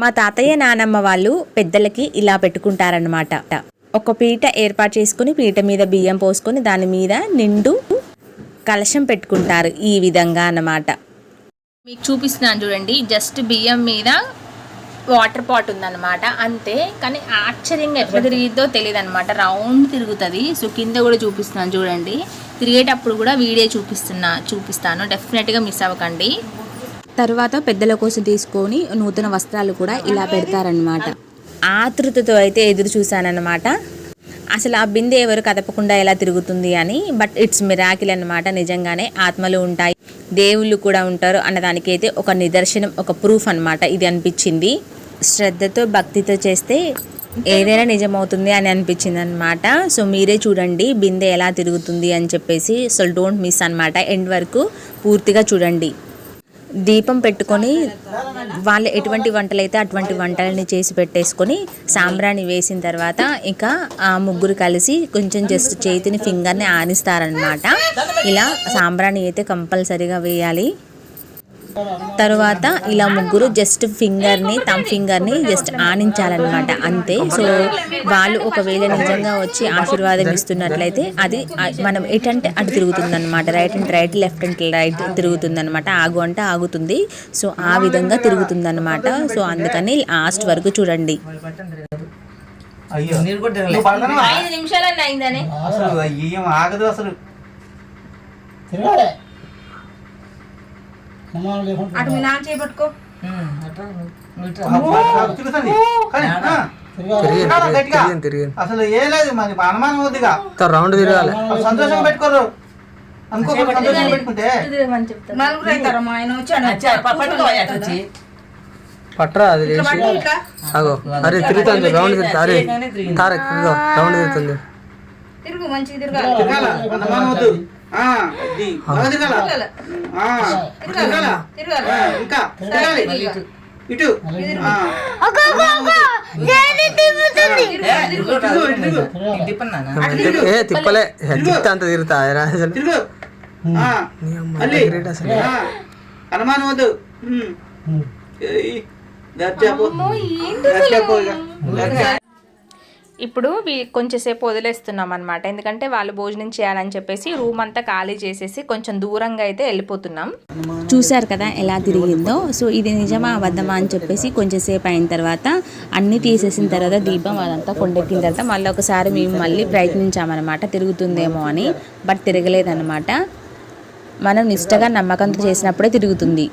మా తాతయ్య నానమ్మ వాళ్ళు పెద్దలకి ఇలా పెట్టుకుంటారనమాట ఒక పీట ఏర్పాటు చేసుకుని పీట మీద బియ్యం పోసుకొని దాని మీద నిండు కలశం పెట్టుకుంటారు ఈ విధంగా అన్నమాట. మీకు చూపిస్తున్నాను చూడండి జస్ట్ బియ్యం మీద వాటర్ పాట్ ఉందన్నమాట అంతే. కానీ ఆశ్చర్యంగా ఎట్లా తిరిగిద్దో తెలియదు అనమాట రౌండ్ తిరుగుతుంది. సో కింద కూడా చూపిస్తున్నాను చూడండి. తిరిగేటప్పుడు కూడా వీడియో చూపిస్తున్నా చూపిస్తాను. డెఫినెట్గా మిస్ అవ్వకండి. తర్వాత పెద్దల కోసం తీసుకొని నూతన వస్త్రాలు కూడా ఇలా పెడతారనమాట ఆతృతతో అయితే ఎదురు చూశానన్నమాట. అసలు ఆ బిందె ఎవరు కదపకుండా ఎలా తిరుగుతుంది అని బట్ ఇట్స్ మిరాకిల్ అనమాట నిజంగానే ఆత్మలు ఉంటాయి దేవుళ్ళు కూడా ఉంటారు అన్నదానికైతే ఒక నిదర్శనం ఒక ప్రూఫ్ అనమాట ఇది అనిపించింది. శ్రద్ధతో భక్తితో చేస్తే ఏదైనా నిజమవుతుంది అని అనిపించింది అనమాట సో మీరే చూడండి బిందె ఎలా తిరుగుతుంది అని చెప్పేసి. సో డోంట్ మిస్ అనమాట ఎండ్ వరకు పూర్తిగా చూడండి. దీపం పెట్టుకొని వాళ్ళు ఎటువంటి వంటలు అయితే అటువంటి వంటలని చేసి పెట్టేసుకొని సాంబ్రాణి వేసిన తర్వాత ఇక ఆ ముగ్గురు కలిసి కొంచెం జస్ట్ చేతిని ఫింగర్ని ఆనిస్తారనమాట ఇలా సాంబ్రాణి అయితే కంపల్సరీగా వేయాలి. తరువాత ఇలా ముగ్గురు జస్ట్ ఫింగర్ని తమ్ ఫింగర్ని జస్ట్ ఆనించాలన్నమాట అంతే. సో వాళ్ళు ఒకవేళ నిజంగా వచ్చి ఆశీర్వాదం ఇస్తున్నట్లయితే అది మనం ఎటంటే అటు తిరుగుతుందన్నమాట. Right and right left and right తిరుగుతుందన్నమాట. ఆగు అంటే ఆగుతుంది. సో ఆ విధంగా తిరుగుతుందన్నమాట. సో అందుకని లాస్ట్ వరకు చూడండి. నిమిషాలన్నా అయిందనే. అసలు ఏం ఆగదు అసలు. అటు మీ నాన్న చేపట్టుకో అసలు ఏ లేదు మరి అనుమానం వద్దుగా. రౌండ్ తిరగాలి. సంతోషంగా పెట్టుకోరు. అనుకోకుండా సంతోషంగా పెట్టుకుంటే. నలుగురు అవుతారు మా ఆయన వచ్చి. పట్రా అది అగో అరే తిరుగుతుంది రౌండ్ తిరుగుతుంది. అరే తారక్ రౌండ్ తిరుగుతుంది. తిరుగు మంచిగా తిరగాలి. ఇంకా? ఇటు. ఆ. ఏ, తిప్పలే. తిప్తే అంత తిరుగుతా అసలు? అనుమానం వద్దు. ఉమ్. ఏయ్, ఇప్పుడు వీ- కొంచెంసేపు వదిలేస్తున్నాం అనమాట ఎందుకంటే వాళ్ళు భోజనం చేయాలని చెప్పేసి రూమ్ అంతా ఖాళీ చేసేసి కొంచెం దూరంగా అయితే వెళ్ళిపోతున్నాం. చూశారు కదా ఎలా తిరిగిందో. సో ఇది నిజమా అబద్ధమా అని చెప్పేసి కొంచెంసేపు అయిన తర్వాత అన్నీ తీసేసిన తర్వాత దీపం అదంతా కొండెక్కిన తర్వాత మళ్ళీ ఒకసారి మేము మళ్ళీ ప్రయత్నించామన్నమాట. తిరుగుతుందేమో అని. బట్ తిరగలేదన్నమాట. మనం నిష్టగా నమ్మకంతో చేసినప్పుడే తిరుగుతుంది.